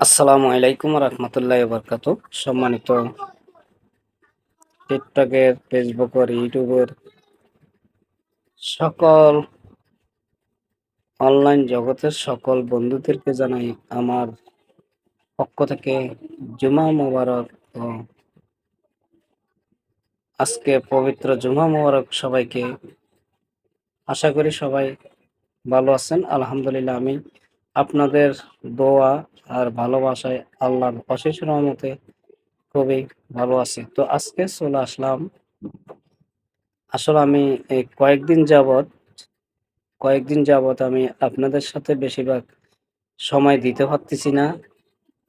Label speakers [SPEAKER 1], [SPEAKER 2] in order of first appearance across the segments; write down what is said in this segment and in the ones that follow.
[SPEAKER 1] আসসালামু আলাইকুম রহমতুল্লাহ বরকাত সম্মানিত টিকটকের, ফেসবুকের, ইউটিউবের সকল অনলাইন জগতের সকল বন্ধুদেরকে জানাই আমার পক্ষ থেকে জুমা মোবারক ও আজকে পবিত্র জুমা মোবারক সবাইকে আশা করি সবাই ভালো আছেন। আলহামদুলিল্লাহ, আমি আপনাদের দোয়া আর ভালোবাসায় আল্লাহর অশেষ রহমতে খুবই ভালো আছি। তো আজকে চলে আসলাম। আসলে আমি এই কয়েকদিন যাবৎ কয়েকদিন যাবৎ আমি আপনাদের সাথে বেশিরভাগ সময় দিতে পারতেছি না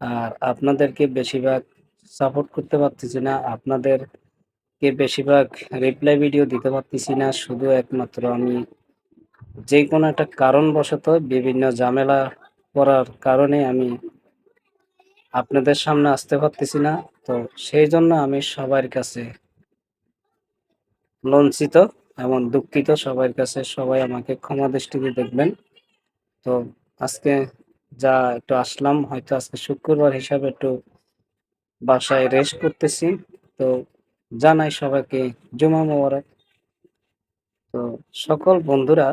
[SPEAKER 1] আর আপনাদেরকে বেশিরভাগ সাপোর্ট করতে পারতেছি না। আপনাদেরকে বেশিরভাগ রিপ্লাই ভিডিও দিতে পারতেছি না। শুধু একমাত্র আমি যে কোনো একটা কারণবশত বিভিন্ন ঝামেলা করার কারণে আমি আপনাদের সামনে আসতে পারতেছি না। তো সেই জন্য আমি সবার কাছে লঞ্চিত এবং দুঃখিত। সবার কাছে সবাই আমাকে ক্ষমা দৃষ্টিতে দেখবেন। তো আজকে যা একটু আসলাম, হয়তো আজকে শুক্রবার হিসাবে একটু বাসায় রেস্ট করতেছি। তো জানাই সবাইকে জুমা মোবারক। তো সকল বন্ধুরা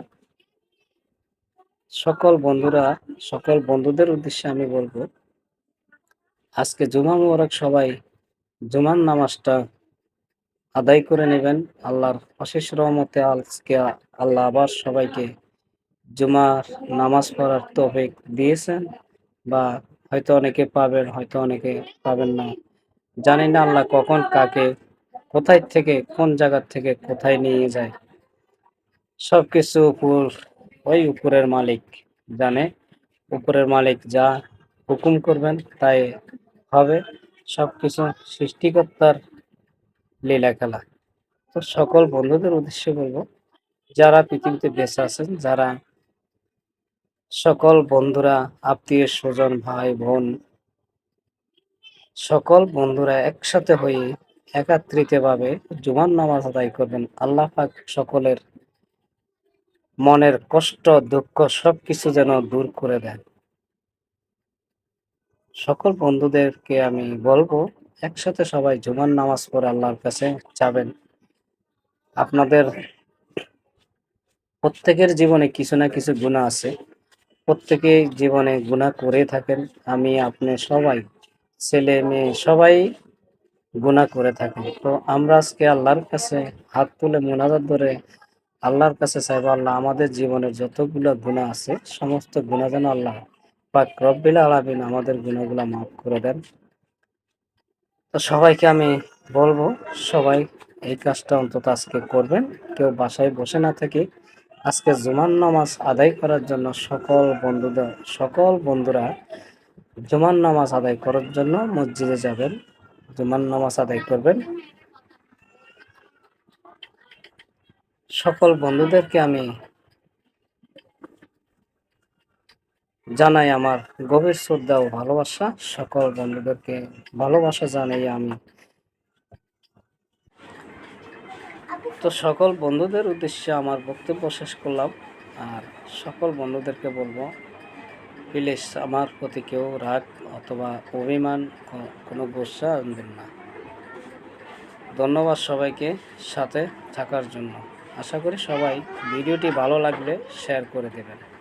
[SPEAKER 1] সকল বন্ধুরা, সকল বন্ধুদের উদ্দেশ্যে আমি বলব, আজকে জুমা মোবারক সবাই জুমার নামাজটা আদায় করে নেবেন। আল্লাহর অশেষ রহমতে আজকে আল্লাহ আবার সবাইকে জুমার নামাজ পড়ার তৌফিক দিয়েছেন বা হয়তো অনেকে পাবেন, হয়তো অনেকে পাবেন না। জানি না আল্লাহ কখন কাকে, কোথায় থেকে, কোন জায়গার থেকে কোথায় নিয়ে যায়। সবকিছু উপর ওই উপরের মালিক জানে, উপরের মালিক যা হুকুম করবেন তাই হবে। সবকিছু সৃষ্টিকর্তার লীলা খেলা তো সকল বন্ধুদের উদ্দেশ্যে বলব, যারা পৃথিবীতে বেঁচে আছেন, যারা সকল বন্ধুরা, আত্মীয় স্বজন, ভাই, বোন, সকল বন্ধুরা একসাথে হয়ে একাত্রিত জুমান নামাজ আদায় করবেন। আল্লাহ পাক সকলের মনের কষ্ট, দুঃখ সবকিছু যেন দূর করে দেন সকল বন্ধুদেরকে আমি বলব, একসাথে সবাই জুমার নামাজ পড়ে আল্লাহর কাছে যাবেন। আপনাদের প্রত্যেকের জীবনে কিছু না কিছু গুণা আছে। প্রত্যেকে জীবনে গুণা করে থাকেন। আমি, আপনি সবাই, ছেলে, মেয়ে, সবাই গুণা করে থাকেন। তো আমরা আজকে আল্লাহর কাছে হাত তুলে মোনাজাত ধরে আল্লাহর কাছে চাইব, আল্লাহ আমাদের জীবনের যতগুলো গুণা আছে, সমস্ত গুণা যেন আল্লাহ পাক রব্বিল আমাদের গুণাগুলো মাফ করে দেন। তো সবাইকে আমি বলব, সবাই এই কাজটা অন্তত আজকে করবেন। কেউ বাসায় বসে না থেকে আজকে জুমান নামাজ আদায় করার জন্য সকল বন্ধুদের, সকল বন্ধুরা জুমান নামাজ আদায় করার জন্য মসজিদে যাবেন জুমান নামাজ আদায় করবেন। সকল বন্ধুদেরকে আমি জানাই আমার গভীর শ্রদ্ধা ও ভালোবাসা। সকল বন্ধুদেরকে ভালোবাসা জানাই আমি। তো সকল বন্ধুদের উদ্দেশ্যে আমার বক্তব্য শেষ করলাম। আর সকল বন্ধুদেরকে বলব, প্লিজ আমার প্রতি কেউ রাগ অথবা অভিমান কোনো গোসা আনবেন না। ধন্যবাদ সবাইকে সাথে থাকার জন্য। আশা করি সবাই ভিডিওটি ভালো লাগলে শেয়ার করে দেবেন।